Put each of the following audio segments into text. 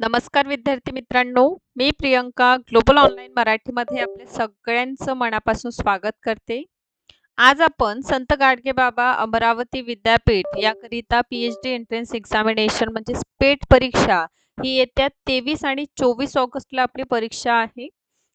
नमस्कार विद्यार्थी मित्रांनो मी प्रियंका ग्लोबल ऑनलाईन मराठीमध्ये आपले सगळ्यांचं मनापासून स्वागत करते. आज आपण संत गाडगे बाबा अमरावती विद्यापीठ याकरिता P H D entrance examination म्हणजे स्पेट परीक्षा ही येत्या तेवीस आणि चोवीस ऑगस्टला आपली परीक्षा आहे.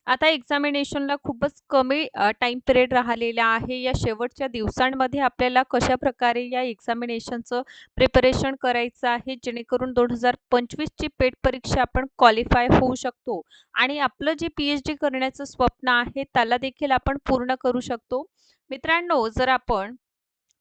आता एक्झामिनेशनला खूपच कमी टाईम पिरियड राहिलेला आहे. या शेवटच्या दिवसांमध्ये आपल्याला कशा प्रकारे या एक्झामिनेशनचं प्रिपरेशन करायचं आहे? जेणेकरून दोन हजार पंचवीसची पेट परीक्षा आपण क्वालिफाय होऊ शकतो. आणि आपलं जे पी एच डी करण्याचं स्वप्न आहे त्याला देखील आपण पूर्ण करू शकतो. मित्रांनो जर आपण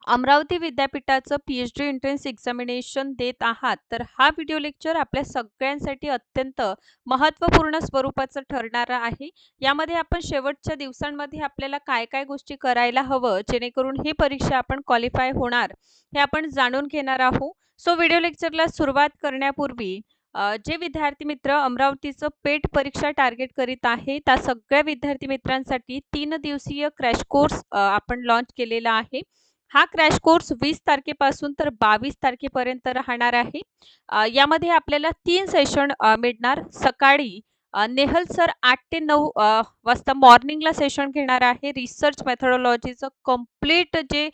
अमरावती विद्यापीठाचं P H D entrance examination देत आहात तर हा व्हिडिओ लेक्चर आपल्या सगळ्यांसाठी अत्यंत महत्त्वपूर्ण स्वरूपाचं ठरणारा आहे. यामध्ये आपण शेवटच्या दिवसांमध्ये आपल्याला काय काय गोष्टी करायला हवं जेणेकरून ही परीक्षा आपण क्वालिफाय होणार हे आपण जाणून घेणार आहोत. सो व्हिडिओ लेक्चरला सुरुवात करण्यापूर्वी जे विद्यार्थी मित्र अमरावतीचं पेट परीक्षा टार्गेट करीत आहे त्या सगळ्या विद्यार्थी मित्रांसाठी तीन दिवसीय क्रॅश कोर्स आपण लॉन्च केलेला आहे. हा क्रॅश कोर्स वीस तारखेपासून तर बावीस तारखेपर्यंत राहणार आहे. यामध्ये आपल्याला तीन सेशन मिळणार. सकाळी नेहल सर आठ ते नऊ वाजता मॉर्निंगला सेशन घेणार आहे. रिसर्च मेथडॉलॉजीचं कंप्लीट जे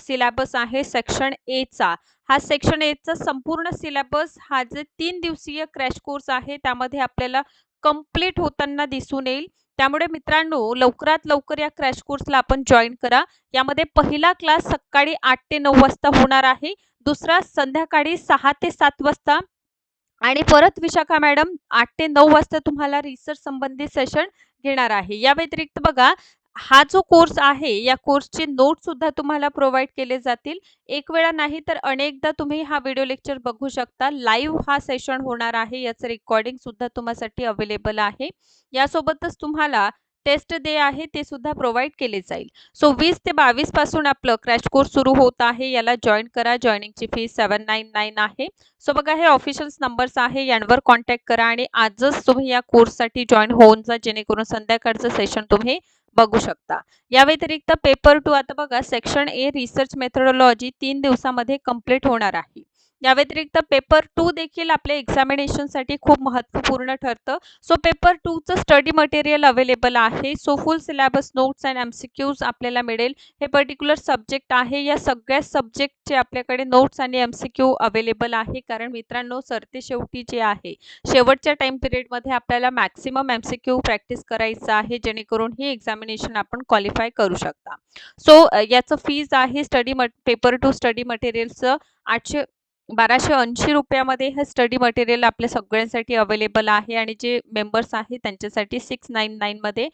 सिलेबस आहे सेक्शन एचा हा सेक्शन एचा संपूर्ण सिलेबस हा जे तीन दिवसीय क्रॅश कोर्स आहे त्यामध्ये आपल्याला कंप्लीट होताना दिसून येईल. त्यामुळे मित्रांनो लवकरात लवकर या क्रॅश कोर्सला आपण जॉईन करा. यामध्ये पहिला क्लास सकाळी आठ ते नऊ वाजता होणार आहे. दुसरा संध्याकाळी सहा ते सात वाजता. आणि परत विशाखा मॅडम आठ ते नऊ वाजता तुम्हाला रिसर्च संबंधित सेशन घेणार आहे. या व्यतिरिक्त बघा हा जो कोर्स आहे या कोर्सचे नोट सुद्धा तुम्हाला प्रोव्हाइड केले जातील. एक वेळा नाही तर अनेकदा तुम्ही हा व्हिडिओ लेक्चर बघू शकता. लाईव्ह हा सेशन होणार आहे. याचं रेकॉर्डिंग सुद्धा तुम्हासाठी अवेलेबल आहे. यासोबतच तुम्हाला टेस्ट डे आहे ते सुद्धा प्रोव्हाइड केले जाईल. सो वीस ते बावीसपासून आपलं क्रॅश कोर्स सुरू होत आहे. याला जॉईन करा. जॉईनिंगची फी सेवन नाईन नाईन आहे. सो बघा हे ऑफिशियल नंबर्स आहे. यांवर कॉन्टॅक्ट करा आणि आजच तुम्ही या कोर्ससाठी जॉईन होऊन जा जेणेकरून संध्याकाळचं सेशन तुम्ही बघू शकता. या व्यतिरिक्त पेपर टू आता बघा सेक्शन ए रिसर्च मेथडॉलॉजी तीन दिवसामध्ये कंप्लीट होणार आहे. या व्यतिरिक्त पेपर टू देखील आपल्या एक्झामिनेशनसाठी खूप महत्त्वपूर्ण ठरतं. सो पेपर टूचं स्टडी मटेरियल अवेलेबल आहे. So full syllabus notes and M C Qs आपल्याला मिळेल. हे पर्टिक्युलर सब्जेक्ट आहे. या सगळ्या सब्जेक्टचे आपल्याकडे नोट्स आणि एम सी क्यू अवेलेबल आहे. कारण मित्रांनो सरते शेवटी जे आहे शेवटच्या टाईम पिरियडमध्ये आपल्याला maximum M C Q practice करायचं आहे. जेणेकरून ही एक्झामिनेशन आपण क्वालिफाय करू शकता. सो याचं फीज आहे स्टडी मट पेपर टू स्टडी मटेरियलचं आठशे बाराशे ऐंशी रुपयामध्ये हे स्टडी मटेरियल आपल्या सगळ्यांसाठी अवेलेबल आहे आणि जे मेंबर्स आहे त्यांच्यासाठी सिक्स नाईन नाईनमध्ये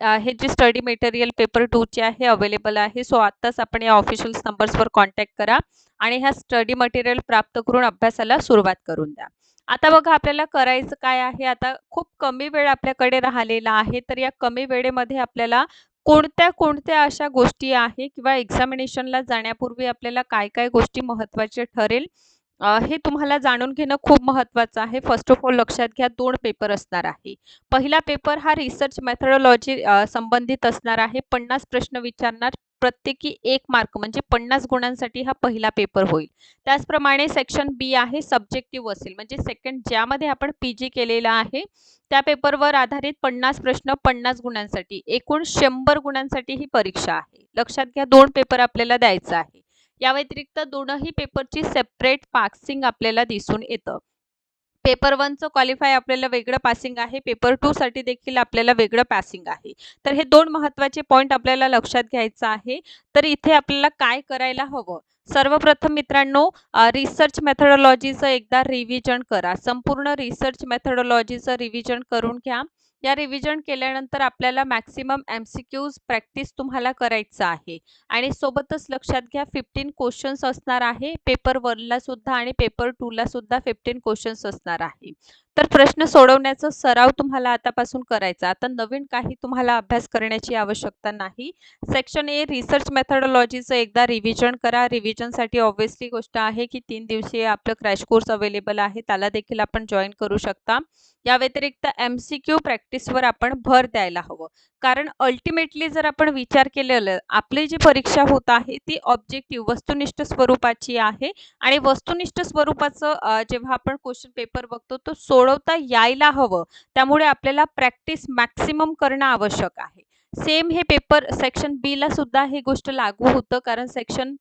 हे जे स्टडी मटेरियल पेपर टूचे आहे अवेलेबल आहे. सो आत्ताच आपण या ऑफिशियल नंबर्सवर कॉन्टॅक्ट करा आणि ह्या स्टडी मटेरियल प्राप्त करून अभ्यासाला सुरुवात करून द्या. आता बघा आपल्याला करायचं काय आहे? आता खूप कमी वेळ आपल्याकडे राहिलेला आहे. तर या कमी वेळेमध्ये आपल्याला कोणत्या कोणत्या अशा गोष्टी आहे किंवा एक्झामिनेशनला जाण्यापूर्वी आपल्याला काय काय गोष्टी महत्त्वाचे ठरेल? हे तुम्हाला जाणून घेणं खूप महत्त्वाचं आहे. फर्स्ट ऑफ ऑल लक्षात घ्या दोन पेपर असणार आहे. पहिला पेपर हा रिसर्च मेथडॉलॉजी संबंधित असणार आहे. पन्नास प्रश्न विचारणार प्रत्येकी एक मार्क म्हणजे पन्नास गुणांसाठी हा पहिला पेपर होईल. त्याचप्रमाणे सेक्शन बी आहे सब्जेक्टिव्ह असेल. म्हणजे सेकंड ज्यामध्ये आपण पी जी केलेला आहे त्या पेपरवर आधारित पन्नास प्रश्न पन्नास गुणांसाठी एकूण शंभर गुणांसाठी ही परीक्षा आहे. लक्षात घ्या दोन पेपर आपल्याला द्यायचं आहे. या व्यतिरिक्त दोनही पेपरची सेपरेट पासिंग आपल्याला दिसून येतं. पेपर वनचं क्वालिफाय आपल्याला वेगळं पासिंग आहे. पेपर टूसाठी देखील आपल्याला वेगळं पासिंग आहे. तर हे दोन महत्त्वाचे पॉईंट आपल्याला लक्षात घ्यायचं आहे. तर इथे आपल्याला काय करायला हवं? सर्वप्रथम मित्रांनो रिसर्च मेथडॉलॉजीचं एकदा रिव्हिजन करा. संपूर्ण रिसर्च मेथडॉलॉजीचं रिव्हिजन करून घ्या. या रिव्हिजन केल्यानंतर आपल्याला maximum M C Qs practice तुम्हाला करायचं आहे. आणि सोबतच लक्षात घ्या फिफ्टीन क्वेश्चन्स असणार आहे. पेपर वनला सुद्धा आणि पेपर टूला सुद्धा फिफ्टीन क्वेश्चन्स असणार आहे. तर प्रश्न सोडवण्याचा सराव तुम्हाला आतापासून करायचा. आता नवीन काही तुम्हाला अभ्यास करण्याची आवश्यकता नाही. सेक्शन ए रिसर्च मेथडॉलॉजीचं एकदा रिव्हिजन करा. रिव्हिजनसाठी ऑब्व्हियसली गोष्ट आहे की तीन दिवसीय आपलं क्रॅश कोर्स अवेलेबल आहे. त्याला देखील आपण जॉईन करू शकता. या व्यतिरिक्त एम सी क्यू प्रॅक्टिसवर आपण भर द्यायला हवं. कारण अल्टिमेटली जर आपण विचार केलेलं आपली जी परीक्षा होत आहे ती ऑब्जेक्टिव्ह वस्तुनिष्ठ स्वरूपाची आहे. आणि वस्तुनिष्ठ स्वरूपाचं जेव्हा आपण क्वेश्चन पेपर बघतो तो सोड सोडवता यायला हवं. त्यामुळे आपल्याला प्रॅक्टिस मॅक्सिमम करणं आवश्यक आहे. सेम हे पेपर सेक्शन बीला सुद्धा ही गोष्ट लागू होतं कारण सेक्शन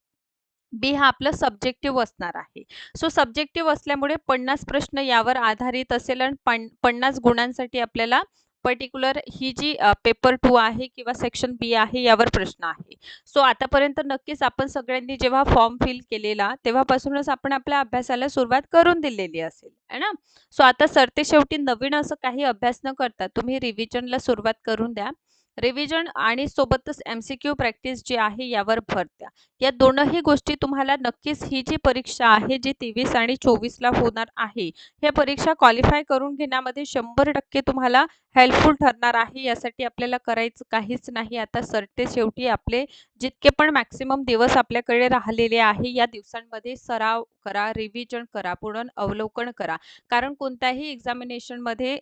बी हा आपलं सब्जेक्टिव्ह असणार आहे. सो सब्जेक्टिव्ह असल्यामुळे पन्नास प्रश्न यावर आधारित असेल आणि पन्नास गुणांसाठी आपल्याला पर्टिक्युलर ही जी पेपर टू आहे किंवा सेक्शन बी आहे यावर प्रश्न आहे. सो आतापर्यंत नक्कीच आपण सगळ्यांनी जेव्हा फॉर्म फिल केलेला तेव्हापासूनच आपण आपल्या अभ्यासाला सुरुवात करून दिलेली असेल है ना? सो आता सरते शेवटी नवीन असं काही अभ्यास न करता तुम्ही रिव्हिजनला सुरुवात करून द्या. रिव्हिजन आणि सोबतच एम सी क्यू प्रॅक्टिस जी आहे यावर भर द्या. या दोनही गोष्टी तुम्हाला नक्कीच ही जी परीक्षा आहे जी तेवीस आणि चोवीसला होणार आहे ह्या परीक्षा क्वालिफाय करून घेण्यामध्ये शंभर टक्के तुम्हाला हेल्पफुल ठरणार आहे यासाठी आपल्याला करायचं काहीच नाही. आता सरते शेवटी आपले जितके पण मॅक्सिमम दिवस आपल्याकडे राहिलेले आहे या दिवसांमध्ये सराव करा रिव्हिजन करा पूर्ण अवलोकन करा. कारण कोणत्याही एक्झामिनेशनमध्ये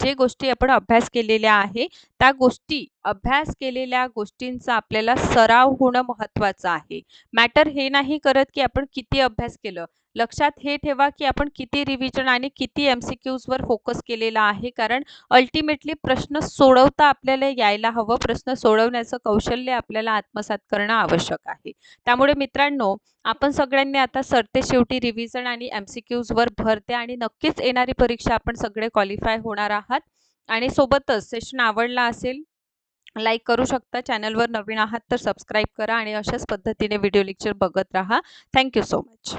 जे गोष्टी आपण अभ्यास केलेल्या आहे त्या गोष्टी अभ्यास केलेल्या गोष्टींचा आपल्याला सराव होणं महत्त्वाचं आहे. मॅटर हे नाही करत की आपण किती अभ्यास केलं. लक्षात हे ठेवा की आपण किती रिव्हिजन आणि किती एम सी क्यूजवर फोकस केलेला आहे. कारण अल्टिमेटली प्रश्न सोडवता आपल्याला यायला हवं. प्रश्न सोडवण्याचं कौशल्य आपल्याला आत्मसात करणं आवश्यक आहे. त्यामुळे मित्रांनो आपण सगळ्यांनी आता सरते शेवटी रिव्हिजन आणि एम सी क्यूजवर भर द्या आणि नक्कीच येणारी परीक्षा आपण सगळे क्वालिफाय होणार आहात. आणि सोबतच सेशन आवडला असेल लाईक करू शकता. चॅनलवर नवीन आहात तर सबस्क्राईब करा आणि अशाच पद्धतीने व्हिडिओ लेक्चर बघत राहा. Thank you so much